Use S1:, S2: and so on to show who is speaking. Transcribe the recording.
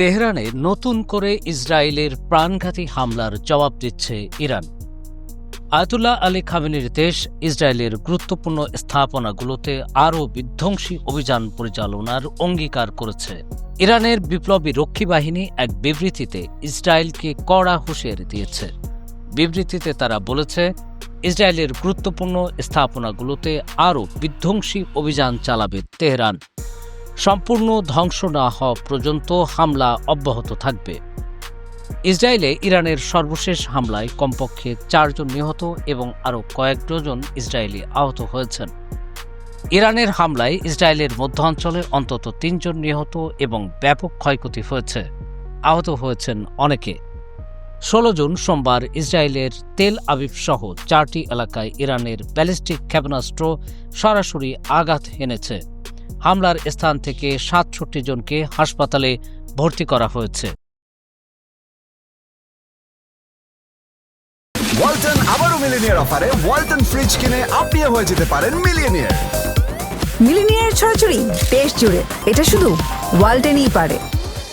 S1: তেহরানে নতুন করে ইসরায়েলের প্রাণঘাতী হামলার জবাব দিচ্ছে ইরান। আয়াতুল্লাহ আলী খামেনির দেশ ইসরায়েলের গুরুত্বপূর্ণ স্থাপনাগুলোতে আরও বিধ্বংসী অভিযান পরিচালনার অঙ্গীকার করেছে। ইরানের বিপ্লবী রক্ষী বাহিনী এক বিবৃতিতে ইসরায়েলকে কড়া হুঁশিয়ারি দিয়েছে। বিবৃতিতে তারা বলেছে, ইসরায়েলের গুরুত্বপূর্ণ স্থাপনাগুলোতে আরও বিধ্বংসী অভিযান চালাবে তেহরান। সম্পূর্ণ ধ্বংস না হওয়া পর্যন্ত হামলা অব্যাহত থাকবে। ইসরায়েলে ইরানের সর্বশেষ হামলায় কমপক্ষে চারজন নিহত এবং আরও কয়েক ডজন ইসরায়েলি আহত হয়েছেন। ইরানের হামলায় ইসরায়েলের মধ্যাঞ্চলে অন্তত তিনজন নিহত এবং ব্যাপক ক্ষয়ক্ষতি হয়েছে। আহত হয়েছেন অনেকে। ষোলো জুন সোমবার ইসরায়েলের তেল আবিব সহ চারটি এলাকায় ইরানের ব্যালিস্টিক ক্ষেপণাস্ত্র সরাসরি আঘাত হেনেছে হামলার স্থান থেকে সাতষট্টি জনকে হাসপাতালে ভর্তি করা হয়েছে।
S2: ওয়ালটন আবারও মিলিনিয়ার অফারে ওয়ালটন ফ্রিজ কিনে আপনিও হয়ে যেতে পারেন মিলিনিয়ার।
S3: মিলিনিয়ার ছড়াছড়ি দেশ জুড়ে এটা শুধু ওয়ালটেনই পারে।